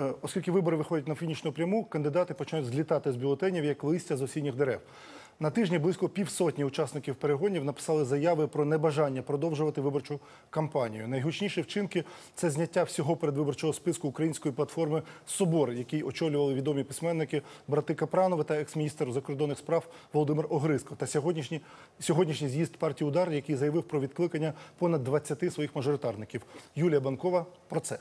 е, оскільки вибори виходять на фінішну пряму, кандидати починають злітати з бюлетенів як листя з осінніх дерев. На тижні близько півсотні учасників перегонів написали заяви про небажання продовжувати виборчу кампанію. Найгучніші вчинки це зняття всього передвиборчого списку української платформи Собор, який очолювали відомі письменники брати Капранови та екс-міністр закордонних справ Володимир Огризко. Та сьогоднішній сьогоднішній з'їзд партії Удар, який заявив про відкликання понад 20 своїх мажоритарників. Юлія Банкова про це.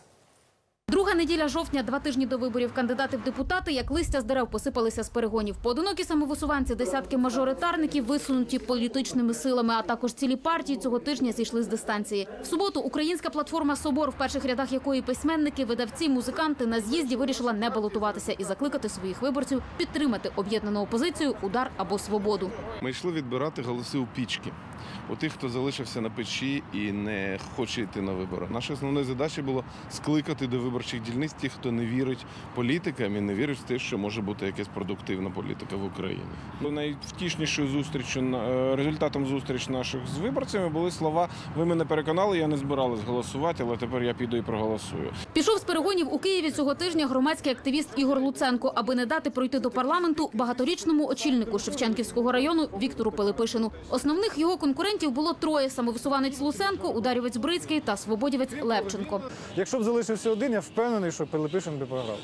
Друга неділя жовтня, два тижні до виборів кандидати в депутати, як листя з дерев посипалися з перегонів. Поодинокі самовисуванці, десятки мажоритарників, висунуті політичними силами, а також цілі партії цього тижня зійшли з дистанції. В суботу українська платформа Собор, в перших рядах якої письменники, видавці, музиканти на з'їзді вирішила не балотуватися і закликати своїх виборців підтримати об'єднану опозицію, удар або свободу. Ми йшли відбирати голоси у пічки. У тих, хто залишився на печі і не хоче йти на вибори. Наша основна задача було скликати до виборчих дільниць тих, хто не вірить політикам і не вірить в те, що може бути якась продуктивна політика в Україні. Ну, Найвтішнішою зустрічю е, результатом зустріч наших з виборцями були слова: ви мене переконали, я не збиралась голосувати, але тепер я піду і проголосую. Пішов з перегонів у Києві цього тижня громадський активіст Ігор Луценко, аби не дати пройти до парламенту багаторічному очільнику Шевченківського району Віктору Пилипишину. Основних його конкурентів було троє: самовисуванець Луценко, ударівець Брицький та свободівець Левченко. Якщо б залишився один, я впевнений, що Пилипишин би програв.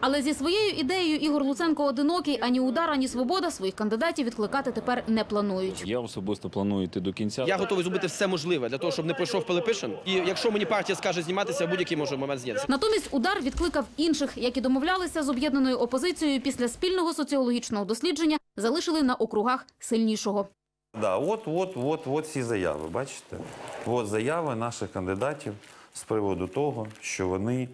Але зі своєю ідеєю Ігор Луценко одинокий ані удар, ані свобода своїх кандидатів відкликати тепер не планують. Я особисто планую йти до кінця. Я готовий зробити все можливе для того, щоб не пройшов Пилипишин. І якщо мені партія скаже зніматися, будь-який може момент знятися. Натомість удар відкликав інших, які домовлялися з об'єднаною опозицією після спільного соціологічного дослідження, залишили на округах сильнішого. Да, от, от, от, от ці заяви, бачите? От заяви наших кандидатів з приводу того, що вони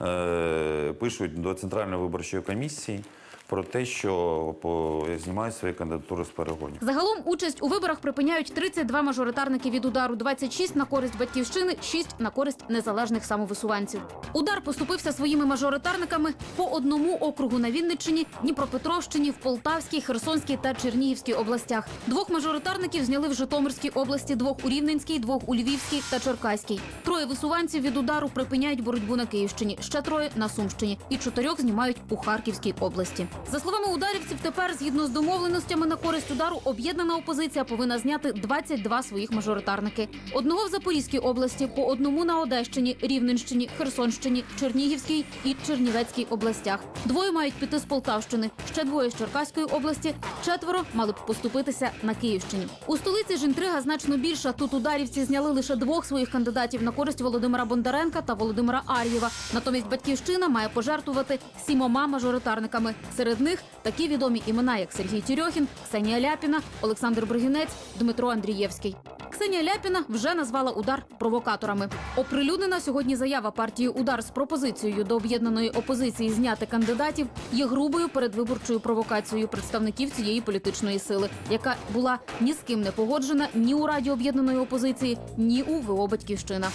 е, пишуть до Центральної виборчої комісії про те, що по, знімають свої кандидатури з перегонів. Загалом участь у виборах припиняють 32 мажоритарники від удару, 26 на користь батьківщини, 6 на користь незалежних самовисуванців. Удар поступився своїми мажоритарниками по одному округу на Вінниччині, Дніпропетровщині, в Полтавській, Херсонській та Чернігівській областях. Двох мажоритарників зняли в Житомирській області, двох у Рівненській, двох у Львівській та Черкаській. Троє висуванців від удару припиняють боротьбу на Київщині, ще троє на Сумщині і чотирьох знімають у Харківській області. За словами ударівців, тепер згідно з домовленостями на користь удару, об'єднана опозиція повинна зняти 22 своїх мажоритарники. Одного в Запорізькій області, по одному на Одещині, Рівненщині, Херсонщині, Чернігівській і Чернівецькій областях. Двоє мають піти з Полтавщини, ще двоє з Черкаської області, четверо мали б поступитися на Київщині. У столиці ж інтрига значно більша. Тут ударівці зняли лише двох своїх кандидатів на користь Володимира Бондаренка та Володимира Ар'єва. Натомість батьківщина має пожертвувати сімома мажоритарниками. Серед них такі відомі імена, як Сергій Тюрьохін, Ксенія Ляпіна, Олександр Бригінець, Дмитро Андрієвський. Ксенія Ляпіна вже назвала удар провокаторами. Оприлюднена сьогодні заява партії Удар з пропозицією до об'єднаної опозиції зняти кандидатів є грубою передвиборчою провокацією представників цієї політичної сили, яка була ні з ким не погоджена ні у Раді об'єднаної опозиції, ні у ВО Батьківщина.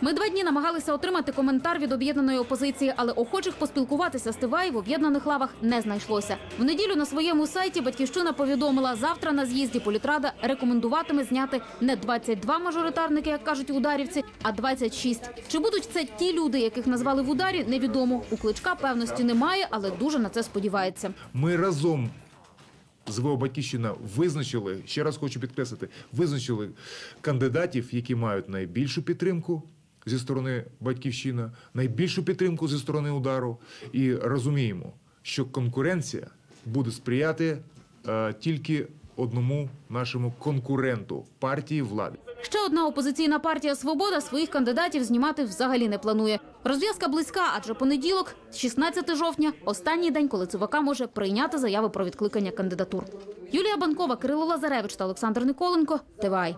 Ми два дні намагалися отримати коментар від об'єднаної опозиції, але охочих поспілкуватися з Тивай в об'єднаних лавах не знайшлося. В неділю на своєму сайті батьківщина повідомила, завтра на з'їзді політрада рекомендуватиме зняти не 22 мажоритарники, як кажуть ударівці, а 26. Чи будуть це ті люди, яких назвали в ударі, невідомо. У кличка певності немає, але дуже на це сподівається. Ми разом з ВО Батьківщина визначили, ще раз хочу підкреслити, визначили кандидатів, які мають найбільшу підтримку зі сторони Батьківщина, найбільшу підтримку зі сторони удару. І розуміємо, що конкуренція буде сприяти е, тільки одному нашому конкуренту партії влади. Ще одна опозиційна партія Свобода своїх кандидатів знімати взагалі не планує. Розв'язка близька, адже понеділок, 16 жовтня, останній день, коли ЦВК може прийняти заяви про відкликання кандидатур. Юлія Банкова, Кирило Лазаревич та Олександр Николенко. ТВАЙ.